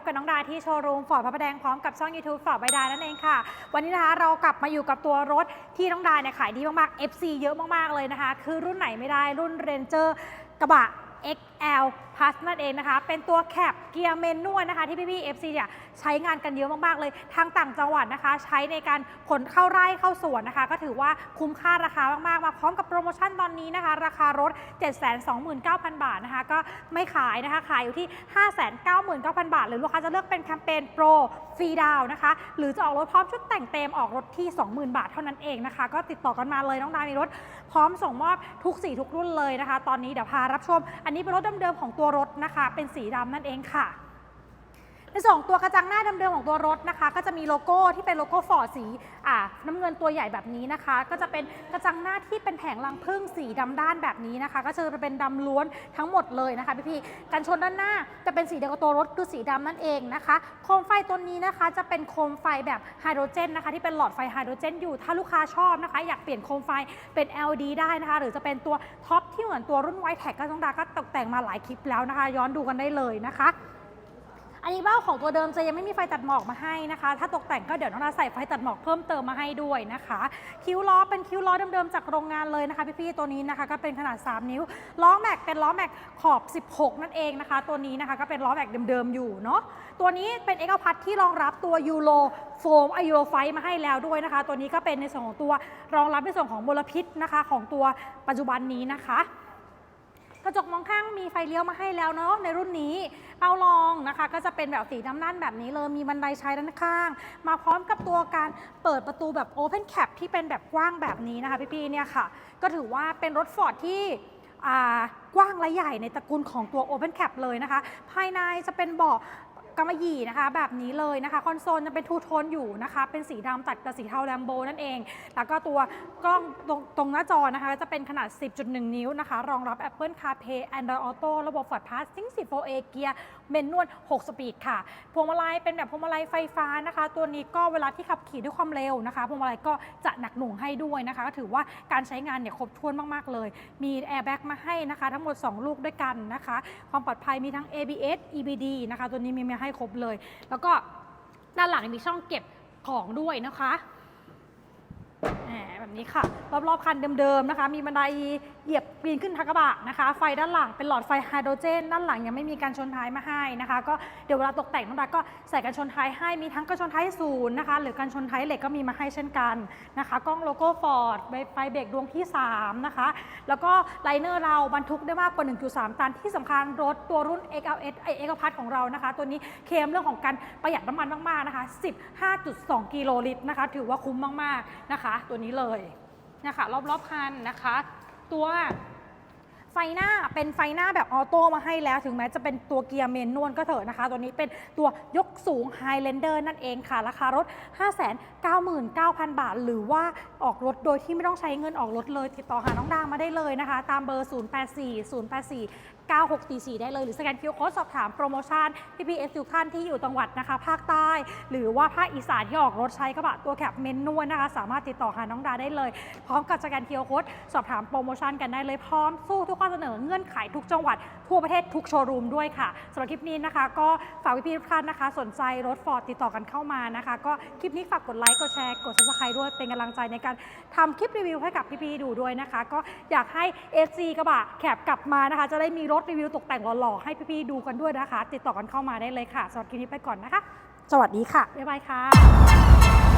กับกับน้องดาที่โชว์รูมฟอร์ดพระประแดงพร้อมกับช่อง YouTube ฟอร์ดใบดานั่นเองค่ะ วันนี้นะคะเรากลับมาอยู่กับตัวรถที่น้องดาเนี่ยขายดีมากๆ FC เยอะมากๆเลยนะคะ คือรุ่นไหนไม่ได้รุ่นเรนเจอร์กระบะ XL Plus นั่นเองนะคะ เป็นตัวแคปเกียร์เมนนวลนะคะ ที่พี่ๆ FC เนี่ยใช้งานกันเยอะมากๆเลยทางต่างจังหวัดนะคะ ใช้ในการขนเข้าไร่เข้าสวนนะคะ ก็ถือว่าคุ้มค่าราคามากๆ มาพร้อมกับโปรโมชั่นตอนนี้นะคะ ราคารถ 729,000 บาทนะคะ ก็ไม่ขายนะคะ ขายอยู่ที่ 599,000 บาท หรือลูกค้าจะเลือกเป็นแคมเปญโปรฟรีดาวน์นะคะ หรือจะออกรถพร้อมชุดแต่งเต็มออกรถที่ 20,000 บาทเท่านั้นเองนะคะ ก็ติดต่อกันมาเลยน้องดามีรถพร้อมส่งมอบทุกสีทุกรุ่นเลยนะคะ ตอนนี้เดี๋ยวพารับชม อันนี้เป็นรถเดิมๆของตัวรถนะคะ เป็นสีดำนั่นเองค่ะ ในส่วนของตัวกระจังหน้าเดิมๆของตัวรถนะคะ ก็จะมีโลโก้ที่เป็นโลโก้ฟอร์ดสีอ่าน้ำเงินตัวใหญ่แบบนี้นะคะ ก็จะเป็นกระจังหน้าที่เป็นแผงรังผึ้งสีดำด้านแบบนี้นะคะ ก็จะเป็นดำล้วนทั้งหมดเลยนะคะพี่ๆกันชนด้านหน้าจะเป็นสีเดียวกับตัวรถคือสีดำนั่นเองนะคะ โคมไฟตัวนี้นะคะ จะเป็นโคมไฟแบบไฮโดรเจนนะคะที่เป็นหลอดไฟไฮโดรเจนอยู่ถ้าลูกค้าชอบนะคะ อยากเปลี่ยนโคมไฟเป็น LED ได้นะคะ หรือจะเป็นตัวท็อปที่เหมือนตัวรุ่นไวท์แท็กก็ต้องดาก็ตกแต่งมาหลายคลิปแล้วนะคะ ย้อนดูกันได้เลยนะคะ อันนี้เบ้าของตัวเดิมจะยังไม่มีไฟตัดหมอกมาให้นะคะ ถ้าตกแต่งก็เดี๋ยวน้องนาใส่ไฟตัดหมอกเพิ่มเติมมาให้ด้วยนะคะ คิ้วล้อเป็นคิ้วล้อเดิมๆจากโรงงานเลยนะคะพี่ๆตัวนี้นะคะก็เป็นขนาด 3 นิ้ว ล้อแม็กเป็นล้อแม็กขอบ 16 นั่นเองนะคะ ตัวนี้นะคะก็เป็นล้อแม็กเดิมๆอยู่เนาะตัวนี้เป็นเอ็กพัทที่รองรับตัวยูโรโฟมไอยูโรไฟมาให้แล้วด้วยนะคะ ตัวนี้ก็เป็นในส่วนของตัวรองรับในส่วนของมลพิษนะคะ ของตัวปัจจุบันนี้นะคะ กระจกมองข้างมีไฟเลี้ยวมาให้แล้วเนาะในรุ่นนี้เปาลองนะคะ ก็จะเป็นแบบสีน้ำนั่นแบบนี้เลยมีบันไดใช้ด้านข้าง มาพร้อมกับตัวการเปิดประตูแบบ Open Cap ที่เป็นแบบกว้างแบบนี้นะคะพี่ๆเนี่ยค่ะ ก็ถือว่าเป็นรถฟอร์ดที่กว้างและใหญ่ในตระกูลของตัว Open Cap เลยนะคะ ภายในจะเป็นเบาะ กำมะหยี่นะคะ แบบนี้เลยนะคะคอนโซลจะเป็นทูโทนอยู่นะคะ เป็นสีดำตัดกับสีเทาแลมโบนั่นเอง แล้วก็ตัวกล้องตรงตรงหน้าจอนะคะ จะเป็นขนาด 10.1 นิ้วนะคะ รองรับ Apple CarPlay Android Auto ระบบ Ford Passing 4A เกียร์เมนนวล 6 สปีดค่ะ พวงมาลัยเป็นแบบพวงมาลัยไฟฟ้านะคะ ตัวนี้ก็เวลาที่ขับขี่ด้วยความเร็วนะคะ พวงมาลัยก็จะหนักหน่วงให้ด้วยนะคะก็ถือว่าการใช้งานเนี่ยครบถ้วนมากๆเลย มีแอร์แบ็กมาให้นะคะ ทั้งหมด 2 ลูกด้วยกันนะคะ ความปลอดภัยมีทั้ง ABS EBD นะคะ ตัวนี้มีมาให้ครบเลย แล้วก็ด้านหลังมีช่องเก็บของด้วยนะคะแบบนี้ค่ะ รอบๆคันเดิมๆนะคะ มีบันได เหยียบปีนขึ้นทางกระบะนะคะ ไฟด้านหลังเป็นหลอดไฟไฮโดรเจน ด้านหลังยังไม่มีการชนท้ายมาให้นะคะ ก็เดี๋ยวเวลาตกแต่งน้องดาก็ใส่กันชนท้ายให้มีทั้งกันชนท้ายศูนย์นะคะ หรือกันชนท้ายเหล็กก็มีมาให้เช่นกันนะคะ กล้องโลโก้ฟอร์ดไฟเบรกดวงที่ 3 นะคะ แล้วก็ไลเนอร์เราบรรทุกได้มากกว่า 1.3 ตันที่สำคัญรถตัวรุ่น XLS ไอเอกพัทของเรานะคะ ตัวนี้เคมเรื่องของการประหยัดน้ำมันมากๆนะคะ 15.2 กิโลลิตรนะคะ ถือว่าคุ้มมากๆนะคะ ตัวนี้เลยนะคะรอบๆคันนะคะ ตัว ไฟหน้าเป็นไฟหน้าแบบออโต้มาให้แล้ว ถึงแม้จะเป็นตัวเกียร์เมนนวลก็เถอะนะคะ ตัวนี้เป็นตัวยกสูง Highlander นั่นเองค่ะ ราคารถ 599,000 บาท หรือว่าออกรถโดยที่ไม่ต้องใช้เงินออกรถเลย ติดต่อหาน้องดามาได้เลยนะคะ ตามเบอร์ 084 084 9644 ได้เลย หรือสแกนคิวโค้ดสอบถามโปรโมชั่นพี่พีเอสทุกท่านที่อยู่จังหวัดนะคะ ภาคใต้ หรือว่าภาคอีสานที่ออกรถใช้กระบะตัวแคปเมนนวลนะคะ สามารถติดต่อหาน้องดาได้เลย พร้อมกับสแกนคิวโค้ดสอบถามโปรโมชั่นกันได้เลยพร้อมสู้ทุกข้อเสนอเงื่อนไขทุกจังหวัด ทั่วประเทศทุกโชว์รูมด้วยค่ะสำหรับคลิปนี้นะคะ ก็ฝากพี่ๆทุกท่านนะคะ สนใจรถฟอร์ดติดต่อกันเข้ามานะคะ ก็คลิปนี้ฝากกดไลค์กดแชร์กดซับสไครต์ด้วยเป็นกำลังใจในการทำคลิปรีวิวให้กับพี่ๆดูด้วยนะคะ ก็อยากให้ FC กระบะแคบกลับมานะคะ จะได้มีรถรีวิวตกแต่งหล่อๆให้พี่ๆดูกันด้วยนะคะ ติดต่อกันเข้ามาได้เลยค่ะสำหรับคลิปนี้ไปก่อนนะคะ สวัสดีค่ะบ๊ายบายค่ะ